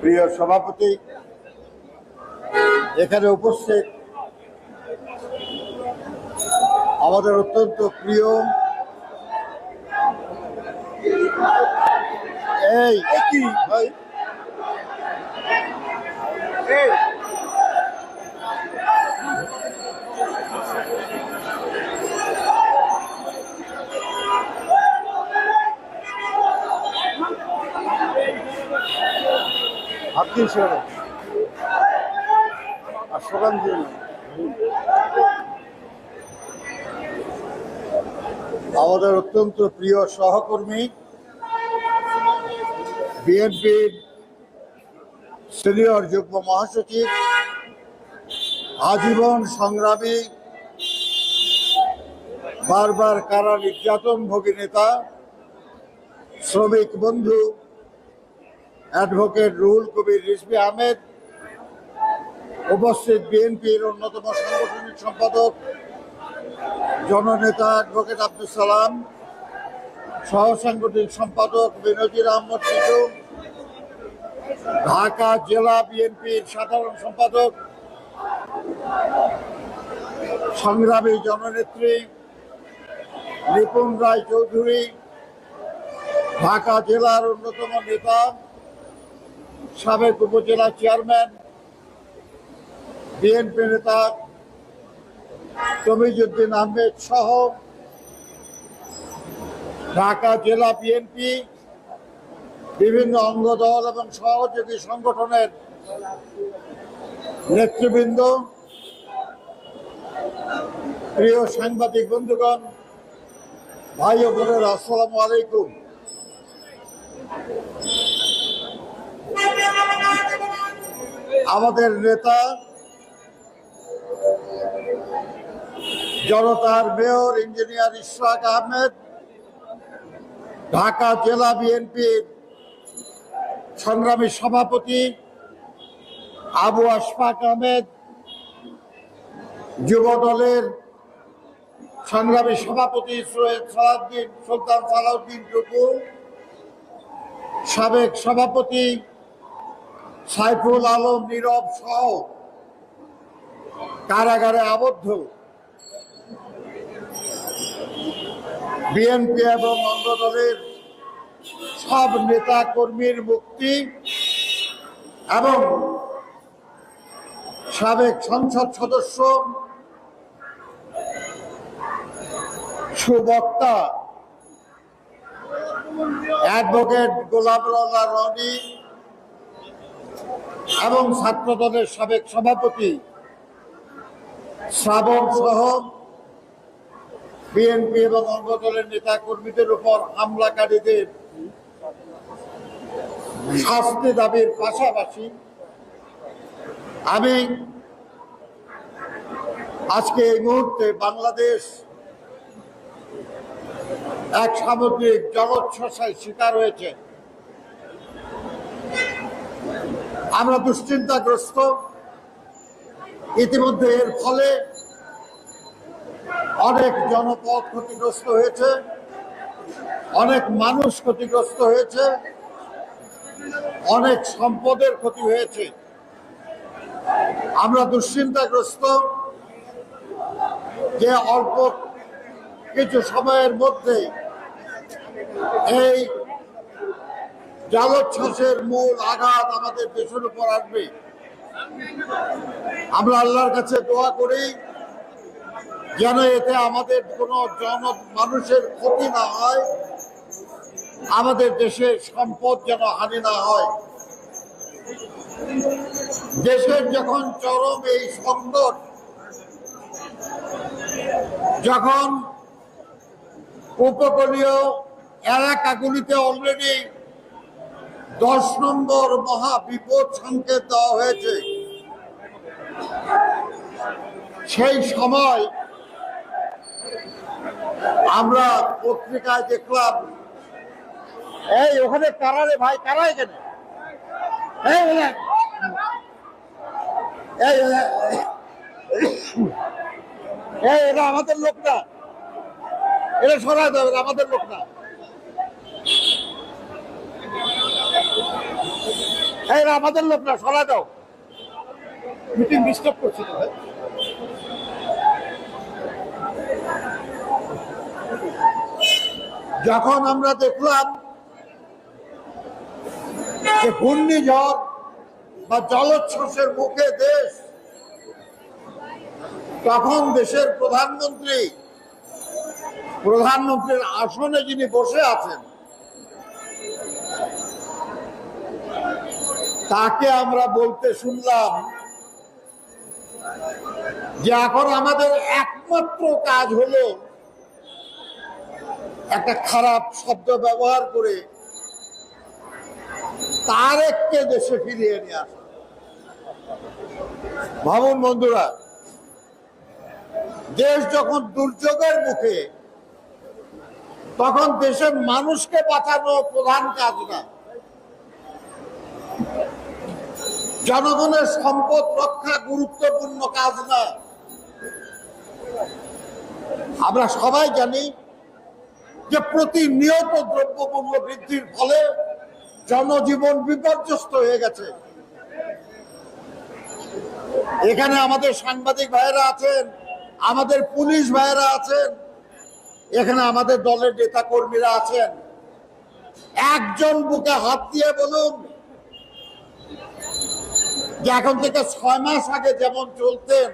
প্রিয় সভাপতি এখানে উপস্থিত আমাদের অত্যন্ত প্রিয় এই কি ভাই। আর দিয়ে আমাদের অত্যন্ত প্রিয় সহকর্মী, বিএনপির সিনিয়র যুগ্ম মহাসচিব, আজীবন সংগ্রামী, বারবার কারা নির্যাতন ভোগী নেতা, শ্রমিক বন্ধু অ্যাডভোকেট রুহুল কবির রিসবি আহমেদ, উপস্থিত বিএনপির অন্যতম সাংগঠনিক সম্পাদক, জননেতা অ্যাডভোকেট আব্দুল সালাম সহ সাংগঠনিক সম্পাদক বেনজির আহমদ শিশু ঢাকা জেলা বিএনপির সাধারণ সম্পাদক, সংগ্রামী জননেত্রী নিপুণ রায় চৌধুরী, ঢাকা জেলার অন্যতম নেতা সাবেক উপজেলা চেয়ারম্যান, বিএনপি নেতা তমিজুদ্দিন আহমেদ সহ ঢাকা জেলা বিএনপি, বিভিন্ন অঙ্গদল এবং সহযোগী সংগঠনের নেতৃবৃন্দ, প্রিয় সাংবাদিক বন্ধুগণ, ভাই ও বোনেরা, আসসালামু আলাইকুম। আমাদের নেতা, জনতার মেয়র ইঞ্জিনিয়ার ইশরাক আহমেদ, ঢাকা জেলা বিএনপির সংগ্রামী সভাপতি আবু আশফাক আহমেদ, যুব দলের সংগ্রামী সভাপতি সৈয়দ সালাউদ্দিন, সুলতান সালাউদ্দিন টুকু সাবেক সভাপতি সাইফুল আলম নীরব সহ কারাগারে আবদ্ধ। বিএনপি এবং অঙ্গ দলের সব নেতা কর্মীর মুক্তি এবং সাবেক সংসদ সদস্য সুবক্তা অ্যাডভোকেট গোলামরল্লা রনি এবং ছাত্র দলের সাবেক সভাপতি শ্রাবণ সহ বিএনপি এবং অঙ্গ দলের নেতা কর্মীদের উপর হামলাকারীদের শাস্তি দাবির পাশাপাশি আমি আজকে এই মুহূর্তে বাংলাদেশ এক সামুদ্রিক জলোচ্ছ্বাসের শিকার হয়েছে। আমরা দুশ্চিন্তাগ্রস্ত। ইতিমধ্যে এর ফলে অনেক জনপদ ক্ষতিগ্রস্ত হয়েছে, অনেক মানুষ ক্ষতিগ্রস্ত হয়েছে, অনেক সম্পদের ক্ষতি হয়েছে। আমরা দুশ্চিন্তাগ্রস্ত যে অল্প কিছু সময়ের মধ্যে এই জলোচ্ছ্বাসের মূল আঘাত আমাদের দেশের উপর আসবে। আমরা আল্লাহর কাছে দোয়া করি যেন এতে আমাদের কোনো জন মানুষের ক্ষতি না হয়, আমাদের দেশের সম্পদ যেন হানি না হয়। দেশের যখন চরম এই সংকট, যখন উপকূলীয় এলাকাগুলিতে অলরেডি দশ নম্বর মহা বিপদ সংকেত দেওয়া হয়েছে। সেই সময় আমরা পত্রিকায় দেখলাম, এই, ওখানে কারা রে ভাই? কারা এখানে? এই এটা আমাদের লোক না। এটা সরাই দেবে আমাদের লোক না। না, আমাদের লোক না সরা দাও। মিটিং ডিস্টার্ব করছে তো ভাই যখন আমরা দেখলাম যে ঘূর্ণিঝড় বা জলোচ্ছ্বাসের মুখে দেশ তখন দেশের প্রধানমন্ত্রী প্রধানমন্ত্রীর আসনে যিনি বসে আছেন তাকে আমরা বলতে শুনলাম যে এখন আমাদের একমাত্র কাজ হলো একটা খারাপ শব্দ ব্যবহার করে তারেককে দেশে ফিরিয়ে নিয়ে আসা। ভাবুন বন্ধুরা, দেশ যখন দুর্যোগের মুখে, তখন দেশের মানুষকে বাঁচানো প্রধান কাজ না। জনগণের সম্পদ রক্ষা গুরুত্বপূর্ণ কাজ না। আমরা সবাই জানি যে প্রতিনিয়ত দ্রব্যমূল্য বৃদ্ধির ফলে জনজীবন বিপর্যস্ত হয়ে গেছে। এখানে আমাদের সাংবাদিক ভাইয়েরা আছেন, আমাদের পুলিশ ভাইয়েরা আছেন, এখানে আমাদের দলের নেতা কর্মীরা আছেন। একজন বুকে হাত দিয়ে বলুন যে এখন থেকে ছয় মাস আগে যেমন চলতেন,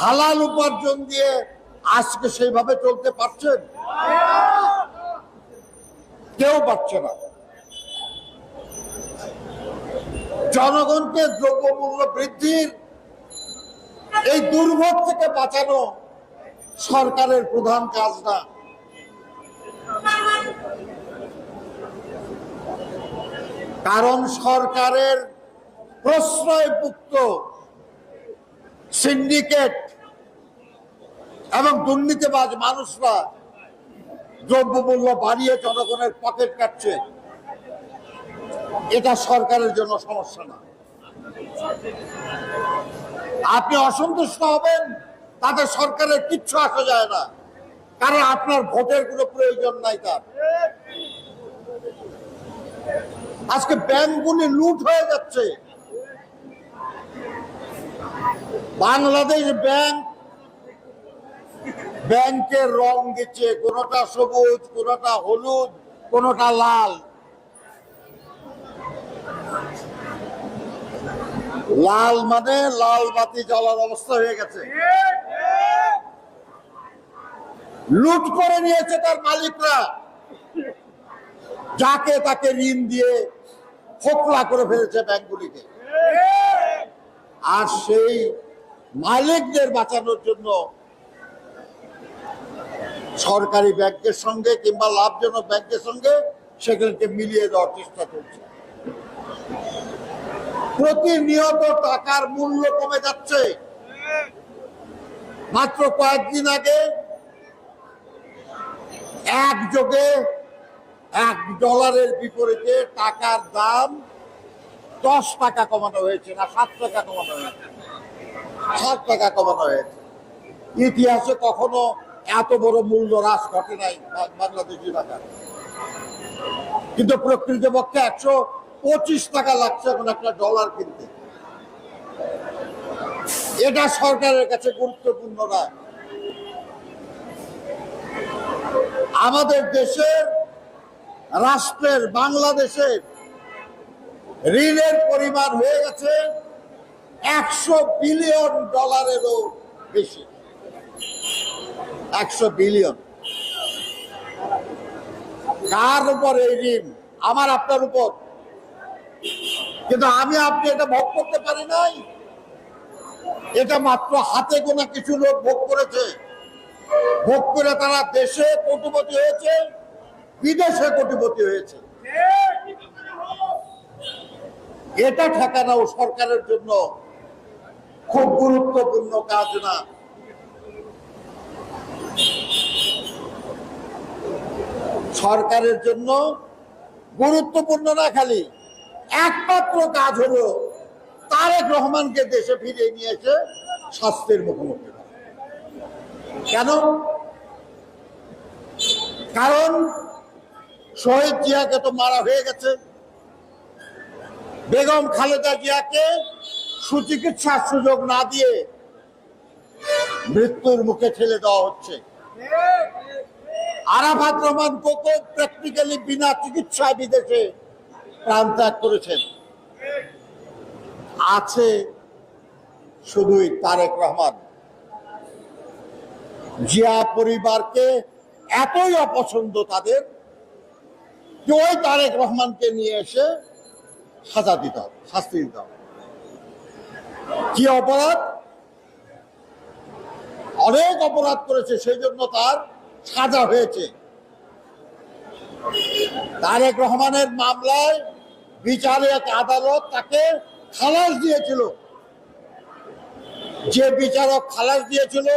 হালাল উপার্জন দিয়ে আজকে সেইভাবে চলতে পারছেন? কেউ পারছে না। জনগণকে দ্রব্যমূল্য বৃদ্ধির এই দুর্ভোগ থেকে বাঁচানো সরকারের প্রধান কাজ না। কারণ সরকারের প্রশ্রয়ভুক্ত সিন্ডিকেট এবং দুর্নীতিবাজ মানুষরা দ্রব্যমূল্য বাড়িয়ে জনগণের পকেট কাটছে। এটা সরকারের জন্য সমস্যা না। আপনি অসন্তুষ্ট হবেন, তাতে সরকারের কিচ্ছু আসা যায় না। কারণ আপনার ভোটের কোনো প্রয়োজন নাই তার। আজকে ব্যাংকগুলি লুট হয়ে যাচ্ছে। বাংলাদেশ ব্যাংক, ব্যাংকের রং দিচ্ছে, কোনটা সবুজ, কোনটা হলুদ, কোনটা লাল। লাল মানে লাল বাতি জ্বলার অবস্থা হয়ে গেছে। লুট করে নিয়েছে তার মালিকরা। যাকে তাকে ঋণ দিয়ে ফোকলা করে ফেলেছে ব্যাংকগুলিকে। আর সেই মালিকদের বাঁচানোর জন্য সরকারি ব্যাংকের সঙ্গে কিংবা লাভজনক ব্যাংকের সঙ্গে সেগুলোকে মিলিয়ে দেওয়ার চেষ্টা চলছে। প্রতিনিয়ত টাকার মূল্য কমে যাচ্ছে। মাত্র কয়েকদিন আগে এক যোগে এক ডলারের বিপরীতে টাকার দাম দশ টাকা কমানো হয়েছে না সাত টাকা কমানো হয়েছে। সাত টাকা কমানো হয়েছে। ইতিহাসে কখনো এত বড় মূল্য হ্রাস ঘটে নাই বাংলাদেশি টাকা। কিন্তু প্রকৃতপক্ষে একশো পঁচিশ টাকা লাগছে এখন একটা ডলার কিনতে। এটা সরকারের কাছে গুরুত্বপূর্ণ না আমাদের দেশের রাষ্ট্রের বাংলাদেশের ঋণের পরিমাণ হয়ে গেছে একশো বিলিয়ন ডলারেরও বেশি। একশো বিলিয়ন। কার উপর এই ঋণ? আমার আপনার উপর। কিন্তু আমি আপনি এটা ভোগ করতে পারি নাই। এটা মাত্র হাতে গোনা কিছু লোক ভোগ করেছে। ভোগ করে তারা দেশে কোটিপতি হয়েছে বিদেশে কোটিপতি হয়েছে। এটা ঠেকানো সরকারের জন্য খুব গুরুত্বপূর্ণ কাজ না। সরকারের জন্য গুরুত্বপূর্ণ না খালি, একমাত্র কাজ হলো তারেক রহমানকে দেশে ফিরিয়ে নিয়েছে স্বাস্থ্যের মুখোমুখি কেন? কারণ শহীদ জিয়াকে তো মারা হয়ে গেছে। বেগম খালেদা জিয়াকে সুচিকিৎসার সুযোগ না দিয়ে মৃত্যুর মুখে ঠেলে দেওয়া হচ্ছে। আরাফাত রহমান কোকো প্র্যাকটিক্যালি বিনা চিকিৎসায় বিদেশে প্রাণ ত্যাগ করেছেন। আছে শুধুই তারেক রহমান। জিয়া পরিবারকে এতই অপছন্দ তাদের ওই তারেক রহমানকে নিয়ে এসে সাজা দিতে হবে, শাস্তি দিতে হবে। কি অপরাধ? অনেক অপরাধ করেছে, সেই জন্য তার সাজা হয়েছে। তারেক রহমানের মামলায় বিচারক আদালত তাকে খালাস দিয়েছিল। যে বিচারক খালাস দিয়েছিল,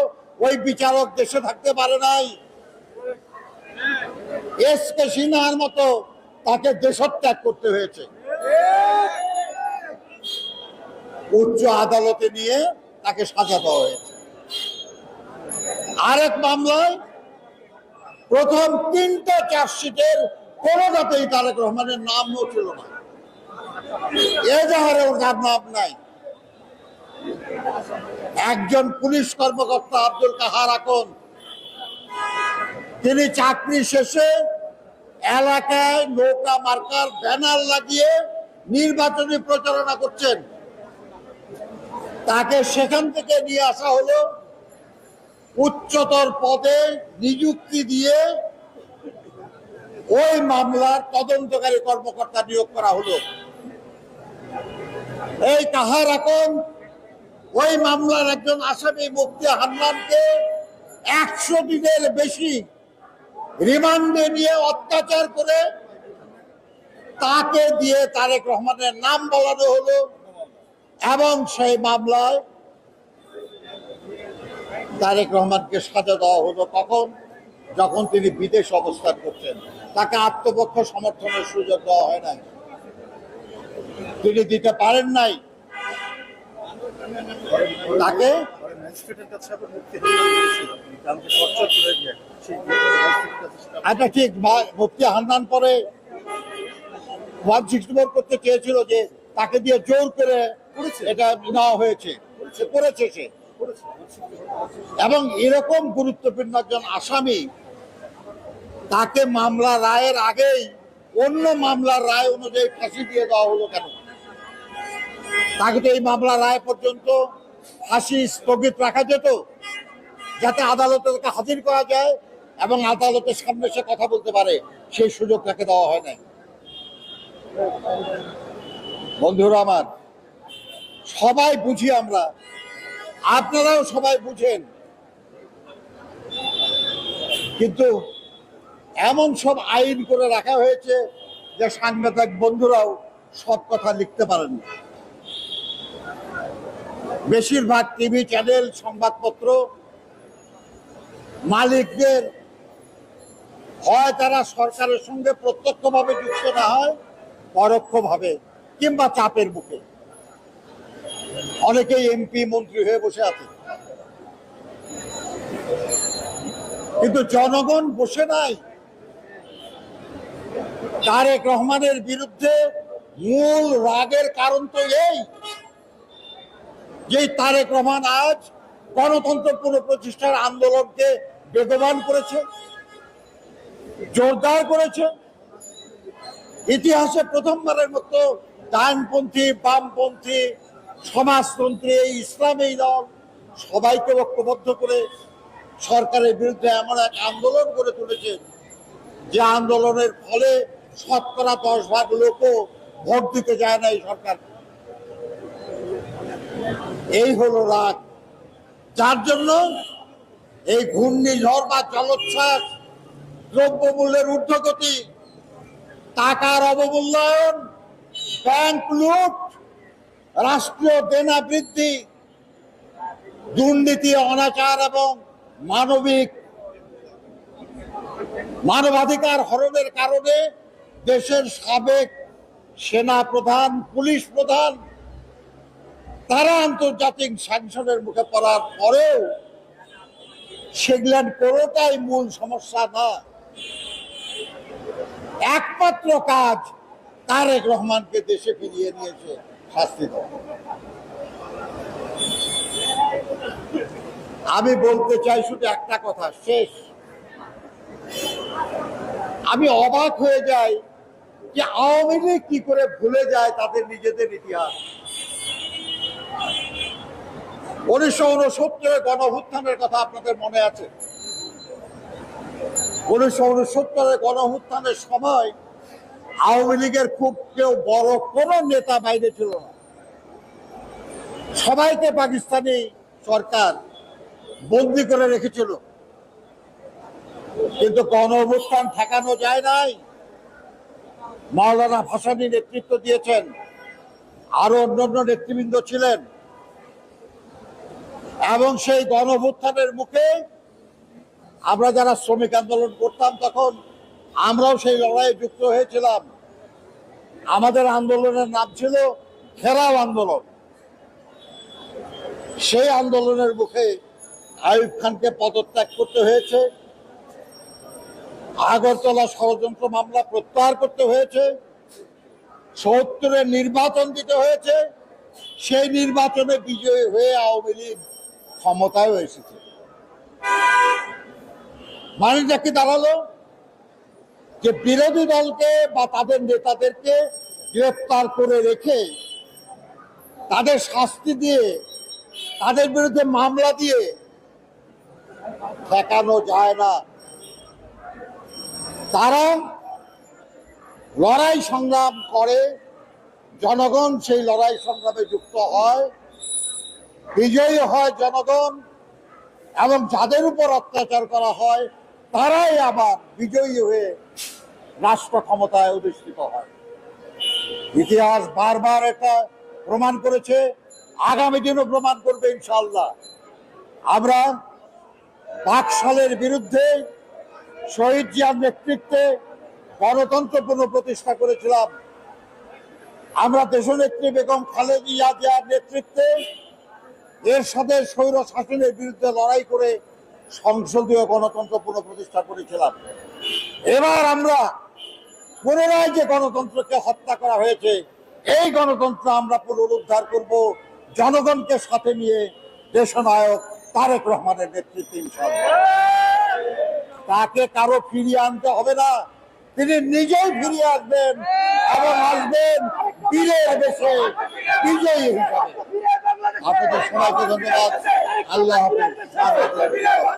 ওই বিচারক দেশে থাকতে পারে নাই। এস কে সিনহার মতো তাকে দেশত্যাগ করতে হয়েছে। উচ্চ আদালতে নিয়ে তাকে সাজা দেওয়া হয়েছে। আরেক মামলায় প্রথম তিনটা চার্জশিটের কোনোটাতেই তারেক রহমানের নামও ছিল না। এজাহারেও তার নাম নাই। একজন পুলিশ কর্মকর্তা আব্দুল কাহার আকন, তিনি চাকরি শেষে এলাকায় নৌকা মার্কার ব্যানার লাগিয়ে নির্বাচনী প্রচারণা করছেন। তাকে সেখান থেকে নিয়ে আসা হলো উচ্চতর পদে নিযুক্তি দিয়ে ওই মামলার তদন্তকারী কর্মকর্তা নিয়োগ করা হলো। এই তাহার এখন ওই মামলার একজন আসামি মুক্তি হান্নানকে একশো দিনের বেশি রিমান্ডে নিয়ে অত্যাচার করে তাকে দিয়ে তারেক রহমানের নাম বলানো হলো। এবং সেই মামলায় তারেক রহমানকে সাজা দেওয়া হলো কখন যখন তিনি বিদেশ অবস্থান করছেন তাকে আত্মপক্ষ সমর্থনের সুযোগ দেওয়া হয় নাই তিনি দিতে পারেন নাই তাকে এটা ঠিক মুফতি হান্নান পরে ওয়ান সিক্সটি করতে চেয়েছিল যে তাকে দিয়ে জোর করে। এটা নেওয়া হয়েছে করেছে সে। এবং এরকম গুরুত্বপূর্ণ একজন আসামি, তাকে মামলা রায়ের আগেই, অন্য মামলার রায় অনুযায়ী ফাঁসি দিয়ে দেওয়া হলো কেন? তাকে তো এই মামলা রায় পর্যন্ত ফাঁসি স্থগিত রাখা যেত, যাতে আদালতে তাকে হাজির করা যায় এবং আদালতের সামনে সে কথা বলতে পারে, সেই সুযোগ তাকে দেওয়া হয় নাই। বন্ধুরা আমার সবাই বুঝি আমরা। আপনারাও সবাই বুঝেন। কিন্তু এমন সব আইন করে রাখা হয়েছে যে সাংবাদিক বন্ধুরাও সব কথা লিখতে পারেন বেশিরভাগ টিভি চ্যানেল, সংবাদপত্র মালিকদের হয় তারা সরকারের সঙ্গে প্রত্যক্ষভাবে যুক্ত না হয়, পরোক্ষভাবে কিংবা চাপের মুখে। অনেকেই এমপি, মন্ত্রী হয়ে বসে আছে। কিন্তু জনগণ বসে নাই। তারেক রহমানের বিরুদ্ধে মূল রাগের কারণ তো এই যে তারেক রহমান আজ গণতন্ত্র পুনঃপ্রতিষ্ঠার আন্দোলনকে বেগবান করেছে, জোরদার করেছে। ইতিহাসে প্রথমবারের মতো ডানপন্থী, বামপন্থী সমাজতন্ত্রী এই ইসলামী দল, সবাইকে ঐক্যবদ্ধ করে সরকারের বিরুদ্ধে এমন এক আন্দোলন করে তুলেছে, যে আন্দোলনের ফলে শতকরা দশ ভাগ লোকও ভোট দিতে যায় না এই সরকার। এই হলো রাগ। যার জন্য এই ঘূর্ণিঝড় বা জলোচ্ছ্বাস, দ্রব্যমূল্যের ঊর্ধ্বগতি, টাকার অবমূল্যায়ন ব্যাংক লুট রাষ্ট্রীয় দেনা বৃদ্ধি দুর্নীতি, অনাচার এবং মানবিক মানবাধিকার হরণের কারণে দেশের সাবেক সেনা প্রধান, পুলিশ প্রধান, তারা আন্তর্জাতিক স্যাংশনের মুখে পড়ার পরেও সেগুলার কোনোটাই মূল সমস্যা না। একমাত্র কাজ তারেক রহমানকে দেশে ফিরিয়ে নিয়েছে। শাস্তি দেয় আমি বলতে চাই শুধু একটা কথা, শেষ। আমি অবাক হয়ে যাই যে আওয়ামী লীগ কি করে ভুলে যায় তাদের নিজেদের ইতিহাস। উনিশশো উনসত্তরের গণভুত্থানের কথা আপনাদের মনে আছে? উনিশশো উনসত্তরের গণভুত্থানের সময় আওয়ামী লীগের খুব কেউ বড় কোন নেতা বাইরে ছিল না। সবাইকে পাকিস্তানি সরকার বন্দি করে রেখেছিল। কিন্তু গণ অভ্যুত্থান ঠেকানো যায় নাই। মাওলানা ভাসানী নেতৃত্ব দিয়েছেন। আরও অন্যান্য নেতৃবৃন্দ ছিলেন। এবং সেই গণ অভ্যুত্থানের মুখে আমরা যারা শ্রমিক আন্দোলন করতাম তখন আমরাও সেই লড়াইয়ে যুক্ত হয়েছিলাম। আমাদের আন্দোলনের নাম ছিল ঘেরাও আন্দোলন। সেই আন্দোলনের মুখে আইয়ুব খানকে পদত্যাগ করতে হয়েছে। আগরতলা ষড়যন্ত্র মামলা প্রত্যাহার করতে হয়েছে। সত্তরের নির্বাচন দিতে হয়েছে। সেই নির্বাচনে বিজয়ী হয়ে আওয়ামী লীগ ক্ষমতায় এসেছে। মানেটা কি দাঁড়াল? যে বিরোধী দলকে বা তাদের নেতাদেরকে গ্রেফতার করে রেখে তাদের শাস্তি দিয়ে, তাদের বিরুদ্ধে মামলা দিয়ে ঠেকানো যায় না। তারা লড়াই সংগ্রাম করে, জনগণ সেই লড়াই সংগ্রামে যুক্ত হয়, বিজয়ী হয় জনগণ এবং যাদের উপর অত্যাচার করা হয়, তারাই আবার বিজয়ী হয়ে রাষ্ট্র ক্ষমতায় অধিষ্ঠিত হয়। ইতিহাস বারবার এটা প্রমাণ করেছে। আগামী দিনও প্রমাণ করবে ইনশাল্লাহ আমরা বাকশালের বিরুদ্ধে শহীদ জিয়ার নেতৃত্বে গণতন্ত্র পুনঃপ্রতিষ্ঠা করেছিলাম। আমরা দেশনেত্রী বেগম খালেদা জিয়ার নেতৃত্বে এর সাথে স্বৈর শাসনের বিরুদ্ধে লড়াই করে সংসদীয় গণতন্ত্র পুনঃপ্রতিষ্ঠা করেছিলাম। এবার আমরা পুনরায় যে গণতন্ত্রকে হত্যা করা হয়েছে, এই গণতন্ত্র আমরা পুনরুদ্ধার করব। জনগণকে সাথে নিয়ে দেশনায়ক তারেক রহমানের নেতৃত্বে। তাকে কারও ফিরিয়ে আনতে হবে না। তিনি নিজেই ফিরিয়ে আসবেন এবং আসবেন বীরের দেশে বিজয়ী হিসাবে। আপনাদের সবাইকে ধন্যবাদ। আল্লাহ হাফেজ।